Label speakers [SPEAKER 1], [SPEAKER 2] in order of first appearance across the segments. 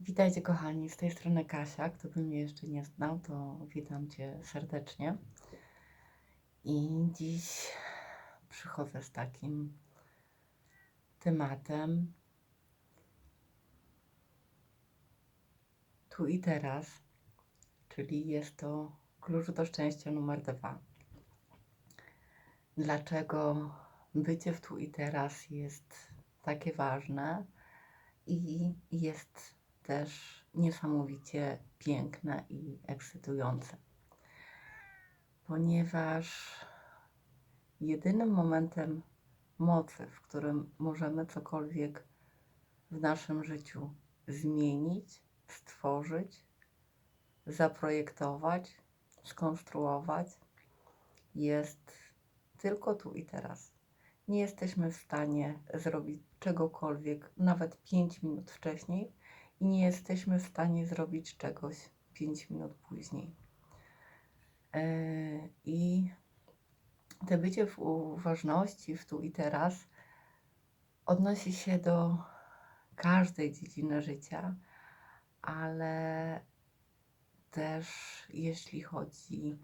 [SPEAKER 1] Witajcie kochani, z tej strony Kasia. Kto by mnie jeszcze nie znał, to witam Cię serdecznie. I dziś przychodzę z takim tematem tu i teraz, czyli jest to klucz do szczęścia numer dwa. Dlaczego bycie w tu i teraz jest takie ważne i jest też niesamowicie piękne i ekscytujące. Ponieważ jedynym momentem mocy, w którym możemy cokolwiek w naszym życiu zmienić, stworzyć, zaprojektować, skonstruować, jest tylko tu i teraz. Nie jesteśmy w stanie zrobić czegokolwiek nawet 5 minut wcześniej i nie jesteśmy w stanie zrobić czegoś 5 minut później. E, I te bycie w uważności, w tu i teraz, odnosi się do każdej dziedziny życia, ale też jeśli chodzi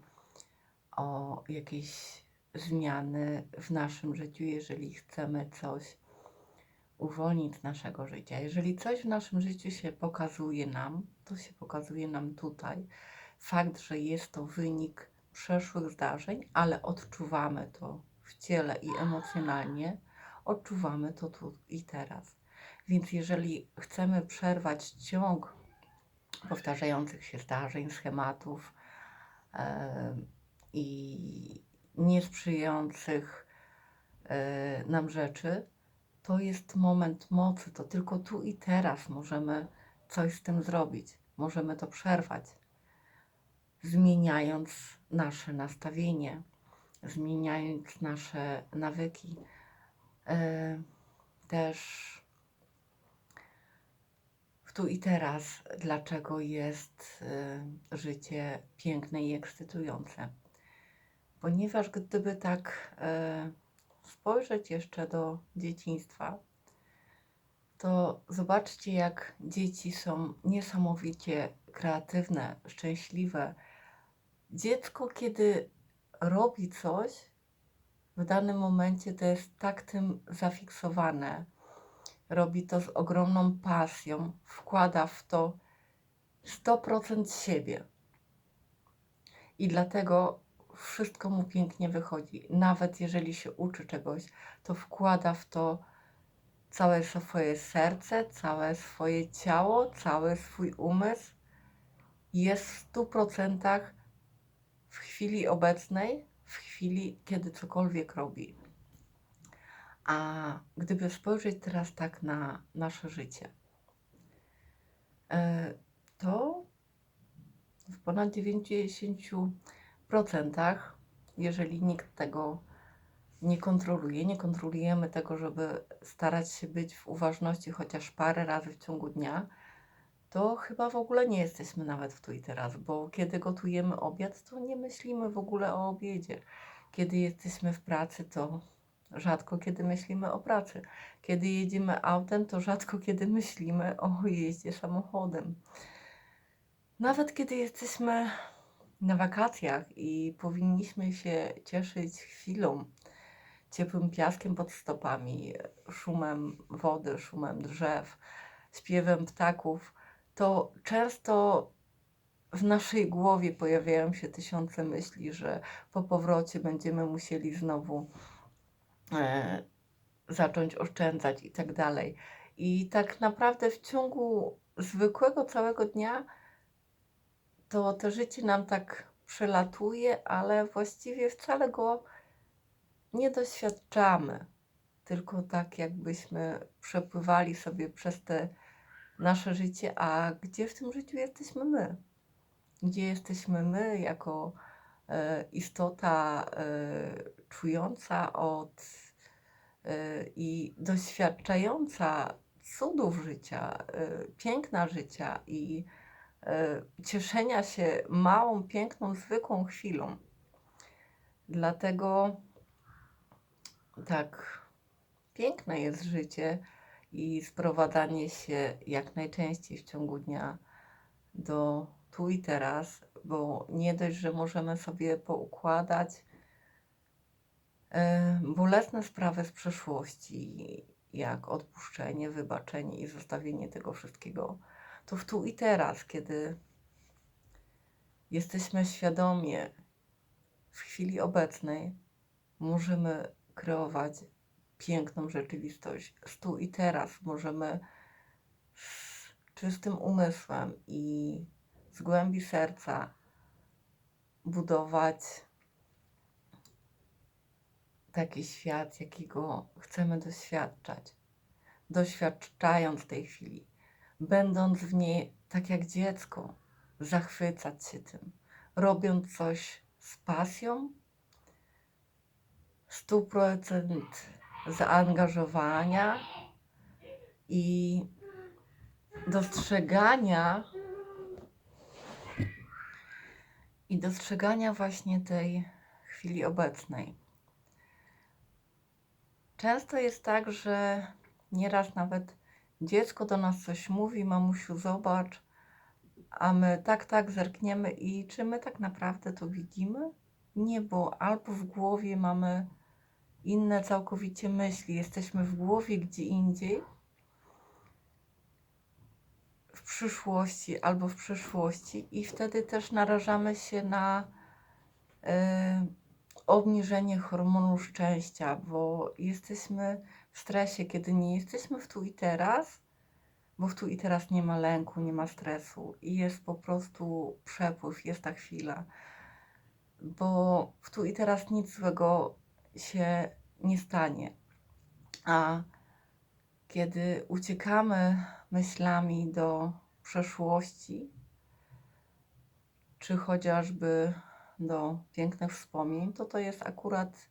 [SPEAKER 1] o jakieś zmiany w naszym życiu, jeżeli chcemy coś uwolnić naszego życia. Jeżeli coś w naszym życiu się pokazuje nam, to się pokazuje nam tutaj. Fakt, że jest to wynik przeszłych zdarzeń, ale odczuwamy to w ciele i emocjonalnie, odczuwamy to tu i teraz. Więc jeżeli chcemy przerwać ciąg powtarzających się zdarzeń, schematów yy, i niesprzyjających yy, nam rzeczy, to jest moment mocy, to tylko tu i teraz możemy coś z tym zrobić. Możemy to przerwać, zmieniając nasze nastawienie, zmieniając nasze nawyki. E, też w tu i teraz, dlaczego jest e, życie piękne i ekscytujące. Ponieważ gdyby tak e, spojrzeć jeszcze do dzieciństwa, to zobaczcie, jak dzieci są niesamowicie kreatywne, szczęśliwe. Dziecko, kiedy robi coś, w danym momencie to jest tak tym zafiksowane. Robi to z ogromną pasją, wkłada w to 100% siebie. I dlatego wszystko mu pięknie wychodzi. Nawet jeżeli się uczy czegoś, to wkłada w to całe swoje serce, całe swoje ciało, cały swój umysł. Jest w stu procentach w chwili obecnej, w chwili, kiedy cokolwiek robi. A gdyby spojrzeć teraz tak na nasze życie, e, to w ponad 90 procentach, jeżeli nikt tego nie kontroluje, nie kontrolujemy tego, żeby starać się być w uważności chociaż parę razy w ciągu dnia, to chyba w ogóle nie jesteśmy nawet w tu i teraz, bo kiedy gotujemy obiad, to nie myślimy w ogóle o obiedzie. Kiedy jesteśmy w pracy, to rzadko kiedy myślimy o pracy. Kiedy jedziemy autem, to rzadko kiedy myślimy o jeździe samochodem. Nawet kiedy jesteśmy na wakacjach i powinniśmy się cieszyć chwilą, ciepłym piaskiem pod stopami, szumem wody, szumem drzew, śpiewem ptaków, to często w naszej głowie pojawiają się tysiące myśli, że po powrocie będziemy musieli znowu e, zacząć oszczędzać i tak dalej. I tak naprawdę w ciągu zwykłego całego dnia to to życie nam tak przelatuje, ale właściwie wcale go nie doświadczamy. Tylko tak, jakbyśmy przepływali sobie przez te nasze życie, a gdzie w tym życiu jesteśmy my? Gdzie jesteśmy my jako e, istota e, czująca od e, i doświadczająca cudów życia, e, piękna życia i cieszenia się małą, piękną, zwykłą chwilą. Dlatego tak piękne jest życie i sprowadzanie się jak najczęściej w ciągu dnia do tu i teraz, bo nie dość, że możemy sobie poukładać e, bolesne sprawy z przeszłości, jak odpuszczenie, wybaczenie i zostawienie tego wszystkiego, to w tu i teraz, kiedy jesteśmy świadomie w chwili obecnej, możemy kreować piękną rzeczywistość. Z tu i teraz możemy z czystym umysłem i z głębi serca budować taki świat, jakiego chcemy doświadczać. Doświadczając tej chwili, będąc w niej tak jak dziecko, zachwycać się tym, robiąc coś z pasją, 100% zaangażowania i dostrzegania i dostrzegania właśnie tej chwili obecnej. Często jest tak, że nieraz nawet dziecko do nas coś mówi, mamusiu, zobacz, a my tak, tak zerkniemy i czy my tak naprawdę to widzimy? Nie, bo albo w głowie mamy inne całkowicie myśli, jesteśmy w głowie gdzie indziej, w przyszłości albo w przeszłości i wtedy też narażamy się na y, obniżenie hormonu szczęścia, bo jesteśmy w stresie, kiedy nie jesteśmy w tu i teraz, bo w tu i teraz nie ma lęku, nie ma stresu i jest po prostu przepływ, jest ta chwila, bo w tu i teraz nic złego się nie stanie. A kiedy uciekamy myślami do przeszłości, czy chociażby do pięknych wspomnień, to to jest akurat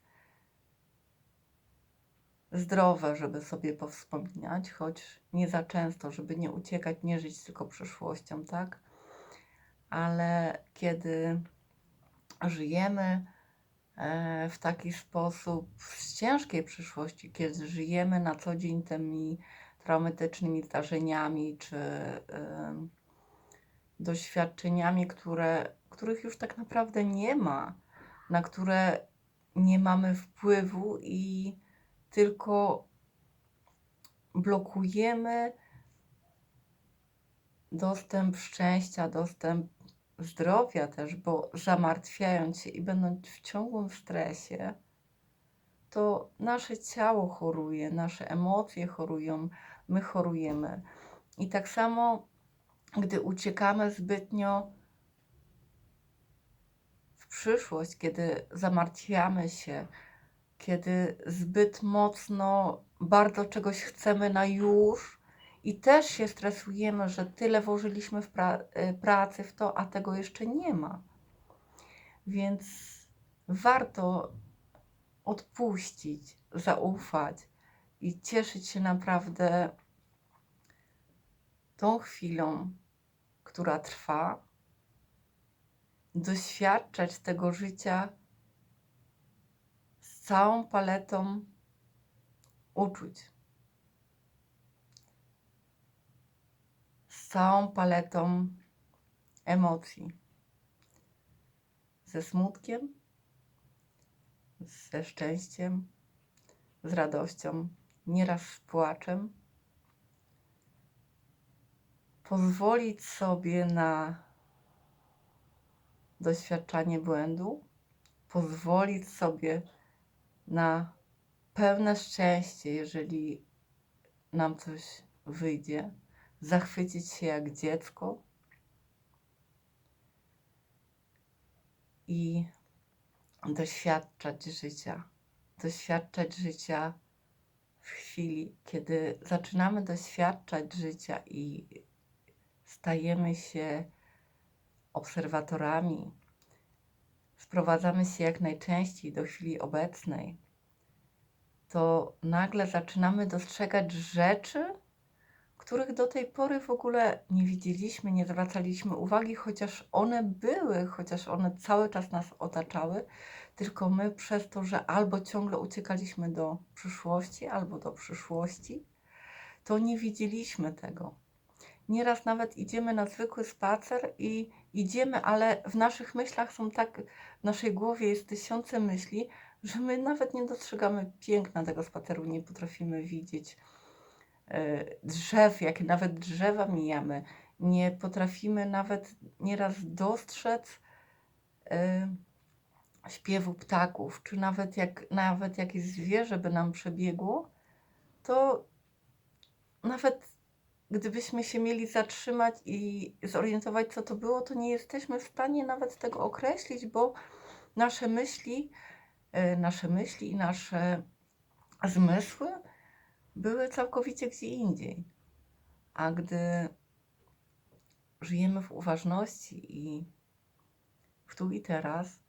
[SPEAKER 1] zdrowe, żeby sobie powspominać, choć nie za często, żeby nie uciekać, nie żyć tylko przyszłością, tak? Ale kiedy żyjemy e, w taki sposób z ciężkiej przyszłości, kiedy żyjemy na co dzień tymi traumatycznymi zdarzeniami czy doświadczeniami, które, których już tak naprawdę nie ma, na które nie mamy wpływu i tylko blokujemy dostęp szczęścia, dostęp zdrowia też, bo zamartwiając się i będąc w ciągłym stresie, to nasze ciało choruje, nasze emocje chorują, my chorujemy. I tak samo, gdy uciekamy zbytnio przyszłość, kiedy zamartwiamy się, kiedy zbyt mocno bardzo czegoś chcemy na już i też się stresujemy, że tyle włożyliśmy w pra y, pracy w to, a tego jeszcze nie ma. Więc warto odpuścić, zaufać i cieszyć się naprawdę tą chwilą, która trwa, doświadczać tego życia z całą paletą uczuć, z całą paletą emocji, ze smutkiem, ze szczęściem, z radością, nieraz z płaczem. Pozwolić sobie na doświadczanie błędu, pozwolić sobie na pełne szczęście, jeżeli nam coś wyjdzie, zachwycić się jak dziecko i doświadczać życia. Doświadczać życia w chwili, kiedy zaczynamy doświadczać życia i stajemy się obserwatorami, sprowadzamy się jak najczęściej do chwili obecnej, to nagle zaczynamy dostrzegać rzeczy, których do tej pory w ogóle nie widzieliśmy, nie zwracaliśmy uwagi, chociaż one były, chociaż one cały czas nas otaczały, tylko my przez to, że albo ciągle uciekaliśmy do przyszłości, albo do przyszłości, to nie widzieliśmy tego. Nieraz nawet idziemy na zwykły spacer i idziemy, ale w naszych myślach są tak, w naszej głowie jest tysiące myśli, że my nawet nie dostrzegamy piękna tego spaceru, nie potrafimy widzieć e, drzew, jak nawet drzewa mijamy. Nie potrafimy nawet nieraz dostrzec e, śpiewu ptaków, czy nawet jak nawet jakieś zwierzę by nam przebiegło, to nawet gdybyśmy się mieli zatrzymać i zorientować, co to było, to nie jesteśmy w stanie nawet tego określić, bo nasze myśli, e, nasze myśli i nasze zmysły były całkowicie gdzie indziej. A gdy żyjemy w uważności i w tu i teraz,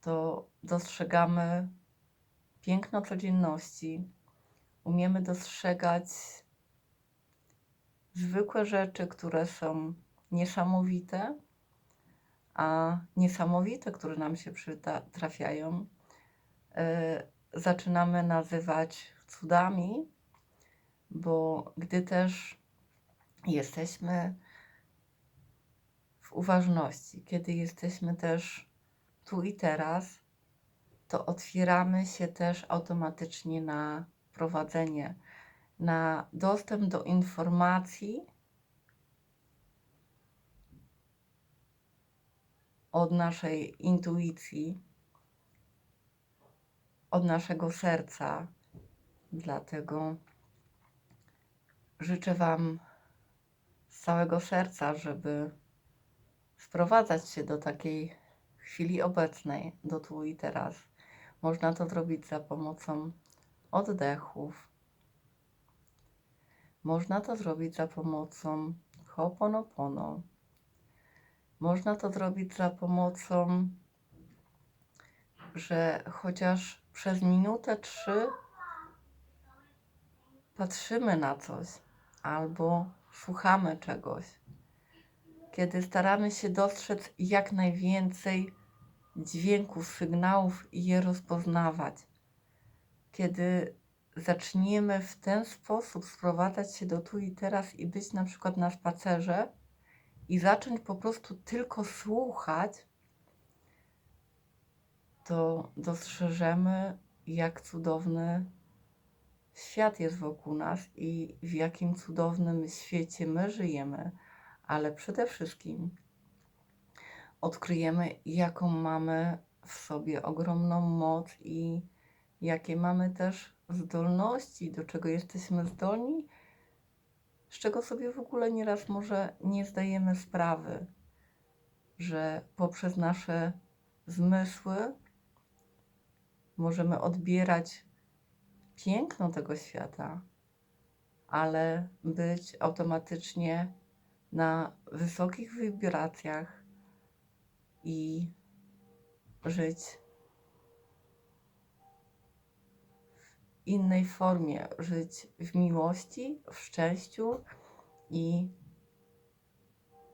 [SPEAKER 1] to dostrzegamy piękno codzienności, umiemy dostrzegać zwykłe rzeczy, które są niesamowite, a niesamowite, które nam się przytrafiają, e, zaczynamy nazywać cudami, bo gdy też jesteśmy w uważności, kiedy jesteśmy też tu i teraz, to otwieramy się też automatycznie na prowadzenie, na dostęp do informacji od naszej intuicji, od naszego serca. Dlatego życzę Wam z całego serca, żeby sprowadzać się do takiej chwili obecnej, do tu i teraz. Można to zrobić za pomocą oddechów. Można to zrobić za pomocą Ho'oponopono. Można to zrobić za pomocą, że chociaż przez minutę, trzy patrzymy na coś albo słuchamy czegoś, kiedy staramy się dostrzec jak najwięcej dźwięków, sygnałów i je rozpoznawać, kiedy zaczniemy w ten sposób sprowadzać się do tu i teraz i być na przykład na spacerze i zacząć po prostu tylko słuchać, to dostrzeżemy, jak cudowny świat jest wokół nas i w jakim cudownym świecie my żyjemy, ale przede wszystkim odkryjemy, jaką mamy w sobie ogromną moc i jakie mamy też zdolności, do czego jesteśmy zdolni, z czego sobie w ogóle nieraz może nie zdajemy sprawy, że poprzez nasze zmysły możemy odbierać piękno tego świata, ale być automatycznie na wysokich wibracjach i żyć innej formie, żyć w miłości, w szczęściu i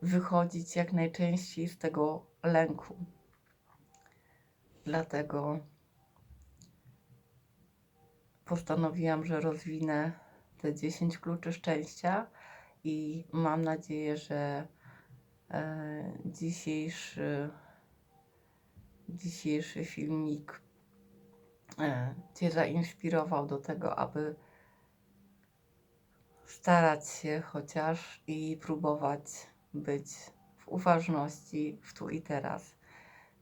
[SPEAKER 1] wychodzić jak najczęściej z tego lęku. Dlatego postanowiłam, że rozwinę te 10 kluczy szczęścia i mam nadzieję, że e, dzisiejszy, dzisiejszy filmik Cię zainspirował do tego, aby starać się chociaż i próbować być w uważności w tu i teraz.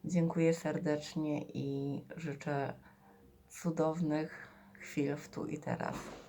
[SPEAKER 1] Dziękuję serdecznie i życzę cudownych chwil w tu i teraz.